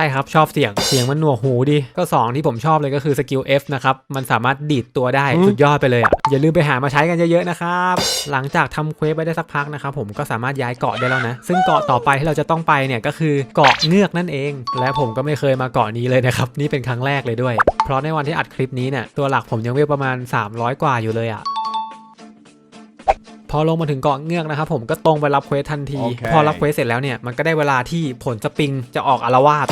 ช่ครับชอบเสียงเสียงมันหนวกหูดี ก็ 2 ที่ผมชอบเลยก็คือสกิล F นะครับ มันสามารถดีดตัวได้ สุดยอดไปเลยอะ อย่าลืมไปหามาใช้กันเยอะๆนะครับ หลังจากทำเควสไปได้สักพักนะครับผมก็สามารถย้ายเกาะได้แล้วนะ ซึ่งเกาะต่อไปที่เราจะต้องไปเนี่ยก็คือเกาะเงือกนั่นเอง และผมก็ไม่เคยมาเกาะนี้เลยนะครับนี่เป็นครั้งแรกเลยด้วย เพราะในวันที่อัดคลิปนี้เนี่ยตัวหลักผมยังเวลประมาณ 300 กว่าอยู่เลยอะพอลงมาถึงเกาะเงือกนะครับผมก็ตรงไปรับเควสทันทีโอเคพอรับเควสเสร็จแล้วเนี่ยมันก็ได้เวลาที่ผลสปริงจะออกอารวาส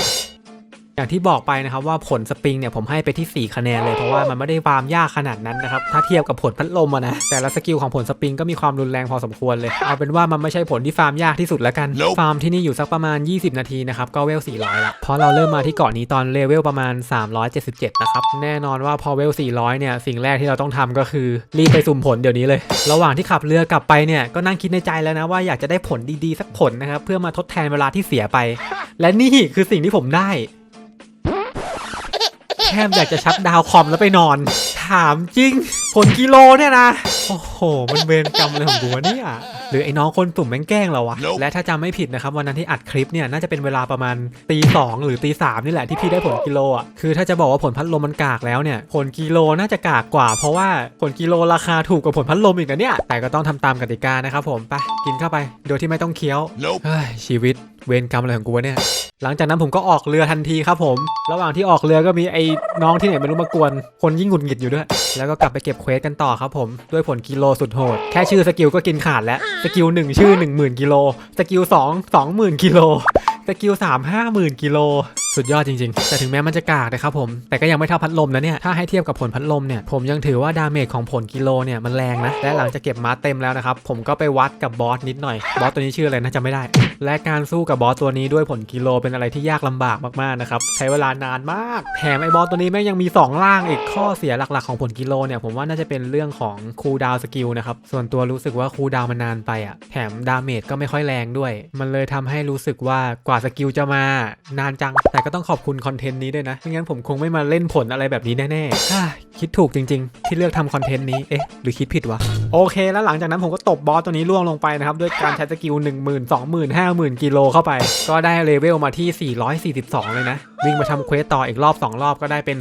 อย่างที่บอกไปนะครับว่าผลสปริงเนี่ยผมให้ไปที่ 4 คะแนนเลย เพราะว่ามันไม่ได้ฟาร์มยากขนาดนั้นนะครับ ถ้าเทียบกับผลพัดลมอะนะ แต่ละสกิลของผลสปริงก็มีความรุนแรงพอสมควรเลย เอาเป็นว่ามันไม่ใช่ผลที่ฟาร์มยากที่สุดแล้วกัน Nope ฟาร์มที่นี่อยู่สักประมาณ 20 นาทีนะครับ ก็เวล 400 ละเพราะเราเริ่มมาที่เกาะนี้ตอนเลเวลประมาณ 377 นะครับ แน่นอนว่าพอเวล 400 เนี่ยสิ่งแรกที่เราต้องทำก็คือรีบไปสุ่มผลเดี๋ยวนี้เลย ระหว่างที่ขับเรือกลับไปเนี่ยก็นั่งคิดในใจแล้วนะว่าอยากจะได้ผลดีๆสักผลนะครับเพื่อมาทดแทนเวลาที่เสียไป และนี่คือสิ่งที่ผมได้ แค่อยากจะชัดดาวน์คอมแล้วไปนอน ถามจริง ผลกิโลเนี่ยนะ โอ้โห มันเวรกรรมอะไรของกูวะเนี่ย หรือไอ้น้องคนตุ่มแม่งแกล้งเราวะ Nope และถ้าจำไม่ผิดนะครับ วันนั้นที่อัดคลิปเนี่ย น่าจะเป็นเวลาประมาณตีสองหรือตีสามนี่แหละที่พี่ได้ผลกิโลอะ คือถ้าจะบอกว่าผลพัดลมมันกากแล้วเนี่ย ผลกิโลน่าจะกากกว่า เพราะว่าผลกิโลราคาถูกกว่าผลพัดลมอีกนะเนี่ย แต่ก็ต้องทำตามกติกานะครับผม ไป กินเข้าไป โดยที่ไม่ต้องเคี้ยว Nope เฮ้ยชีวิต เวรกรรมอะไรของกูเนี่ย หลังจากนั้นผมก็ออกเรือทันทีครับผม ระหว่างที่ออกเรือก็มีไอ้น้องที่ไหนไม่รู้มากวน คนยิ่งหงุดหงิดอยู่ด้วย แล้วก็กลับไปเก็บเควสกันต่อครับผม ด้วยผลกิโลสุดโหด แค่ชื่อสกิลก็กินขาดแล้ว สกิล1ชื่อ 10,000 กิโล สกิล2 20,000 กิโล สกิล3 50,000 กิโล สุดยอดจริงๆ แต่ถึงแม้มันจะกากนะครับผม แต่ก็ยังไม่เท่าพัดลมนะเนี่ย ถ้าให้เทียบกับผลพัดลมเนี่ย ผมยังถือว่าดาเมจของผลกิโลเนี่ยมันแรงนะ และหลังจากเก็บมาเต็มแล้วนะครับ ผมก็ไปวัดกับบอสนิดหน่อย บอสตัวนี้ชื่ออะไรนะจำไม่ได้ และการสู้กับบอสตัวนี้ด้วยผลกิโลเป็นอะไรที่ยากลำบากมากๆนะครับใช้เวลานานมากแถมไอ้บอสตัวนี้แม่งยังมี 2 ล่างอีกข้อเสียหลักๆ ของผลกิโลเนี่ยผมว่าน่าจะเป็นเรื่องของคูลดาวน์สกิลนะครับส่วนตัวรู้สึกว่าคูลดาวน์มันนานไปอะแถมดาเมจก็ไม่ค่อยแรงด้วย มันเลยทำให้รู้สึกว่ากว่าสกิลจะมานานจัง แต่ก็ต้องขอบคุณคอนเทนต์นี้ด้วยนะไม่งั้นผมคงไม่มาเล่นผลอะไรแบบนี้แน่ๆฮ่าคิดถูกจริง ๆ ที่เลือกทำคอนเทนต์นี้เอ๊ะหรือคิดผิดวะโอเค แล้วหลังจากนั้นผมก็ตบบอสตัวนี้ล่วงลงไปนะครับด้วยการใช้สกิล1 0 0 0 0 2 0 0 0 0 50,000กิโลเข้าไป ก็ได้เลเวลมาที่ 442 เลยนะ วิ่งมาทำเควสต่ออีกรอบ 2 รอบก็ได้เป็น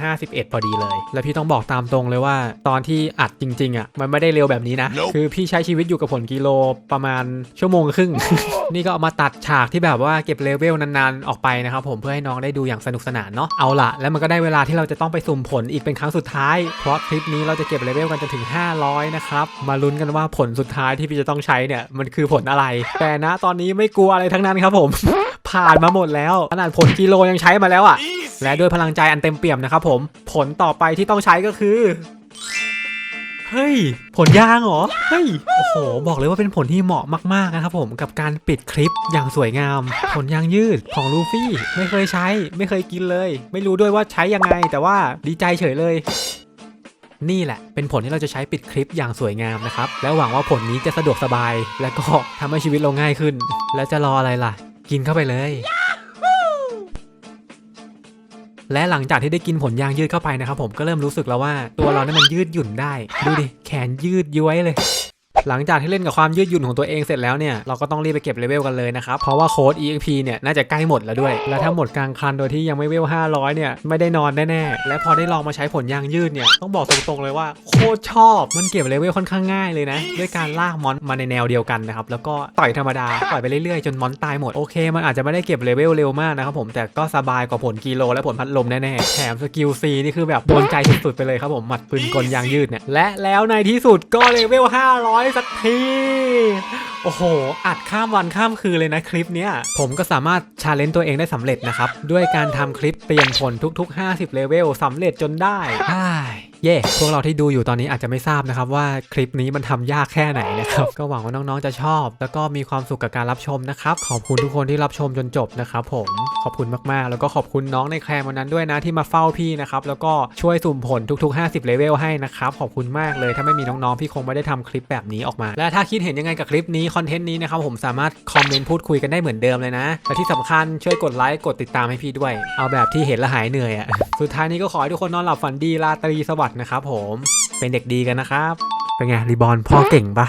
451 พอดีเลย และพี่ต้องบอกตามตรงเลยว่า ตอนที่อัดจริง ๆ อะ มันไม่ได้เร็วแบบนี้นะ Nope คือพี่ใช้ชีวิตอยู่กับผลกิโลประมาณชั่วโมงครึ่ง นี่ก็เอามาตัดฉากที่แบบว่าเก็บเลเวลนานๆ ออกไปนะครับผมเพื่อให้น้องได้ดูอย่างสนุกสนานเนาะเอาละแล้วมันก็ได้เวลาที่เราจะต้องไปสุ่มผลอีกเป็นครั้งสุดท้ายเพราะคลิปนี้เราจะเก็บเลเวลกันจนถึง 500 นะครับมาลุ้นกันว่าผลสุดท้ายที่พี่จะต้องใช้เนี่ยมันคือผลอะไร แต่นะตอนนี้ไม่กลัวอะไรทั้งนั้นครับผม ผ่านมาหมดแล้วขนาดผลกิโลยังใช้มาแล้วอะ่ะ และด้วยพลังใจอันเต็มเปี่ยมนะครับผม ผลต่อไปที่ต้องใช้ก็คือ เฮ้ย ผลยางเหรอ เฮ้ย โอ้โห บอกเลยว่าเป็นผลที่เหมาะมากๆนะครับผม กับการปิดคลิปอย่างสวยงาม ผลยางยืดของลูฟี่ ไม่เคยใช้ ไม่เคยกินเลย ไม่รู้ด้วยว่าใช้ยังไง แต่ว่าดีใจเฉยเลยนี่แหละ เป็นผลที่เราจะใช้ปิดคลิปอย่างสวยงามนะครับ แล้วหวังว่าผลนี้จะสะดวกสบาย และก็ทำให้ชีวิตเราง่ายขึ้น แล้วจะรออะไรล่ะ กินเข้าไปเลย และหลังจากที่ได้กินผลยางยืดเข้าไปนะครับผมก็เริ่มรู้สึกแล้วว่าตัวเราเนี่ยมันยืดหยุ่นได้ ดูดิ แขนยืดย้วยเลย หลังจากที่เล่นกับความยืดหยุ่นของตัวเองเสร็จแล้วเนี่ยเราก็ต้องรีบไปเก็บเลเวลกันเลยนะครับเพราะว่าโค้ด EXP เนี่ยน่าจะใกล้หมดแล้วด้วย และถ้าหมดกลางคันโดยที่ยังไม่เวล 500 เนี่ยไม่ได้นอนแน่ๆและพอได้ลองมาใช้ผลยางยืดเนี่ยต้องบอกตรงๆเลยว่าโคตรชอบมันเก็บเลเวลค่อนข้างง่ายเลยนะด้วยการลากมอนมาในแนวเดียวกันนะครับแล้วก็ต่อยธรรมดาต่อยไปเรื่อยๆจนมอนตายหมดโอเค มันอาจจะไม่ได้เก็บเลเวลเร็วมากนะครับผมแต่ก็สบายกว่าผลกิโล และผลพัดลมแน่ๆแถมสกิล C นี่คือแบบโดนใจสุดๆไปเลยครับผมหมัดปืนกลยางยืดเนี่ยและแล้วในที่สุดก็เลเวล500สักที โอ้โห อัดข้ามวันข้ามคืนเลยนะคลิปเนี้ย ผมก็สามารถชาเลนจ์ตัวเองได้สำเร็จนะครับ ด้วยการทำคลิปเปลี่ยนผลทุก ๆ 50 เลเวลสำเร็จจนได้ เย่ พวกเราที่ดูอยู่ตอนนี้อาจจะไม่ทราบนะครับว่าคลิปนี้มันทำยากแค่ไหนนะครับ ก็หวังว่าน้องๆจะชอบ แล้วก็มีความสุขกับการรับชมนะครับ ขอบคุณทุกคนที่รับชมจนจบนะครับผม ขอบคุณมากๆ แล้วก็ขอบคุณน้องในแคลมวันนั้นด้วยนะที่มาเฝ้าพี่นะครับ แล้วก็ช่วยสุ่มผลทุกๆ 50เลเวลให้นะครับ ขอบคุณมากเลย ถ้าไม่มีน้องๆ พี่คงไม่ได้ทำคลิปแบบนี้ออกมา และถ้าคิดเห็นยังไงกับคลิปนี้คอนเทนต์นี้นะครับผมสามารถคอมเมนต์พูดคุยกันได้เหมือนเดิมเลยนะ และที่สำคัญช่วยกดไลค์กดติดตามให้พี่ด้วย เอาแบบที่เห็นและหายเหนื่อยอะสุดท้ายนี้ก็ขอให้ทุกคนนอนหลับฝันดีราตรีสวัสดิ์นะครับผมเป็นเด็กดีกันนะครับเป็นไงรีบอลพ่อเก่งปะ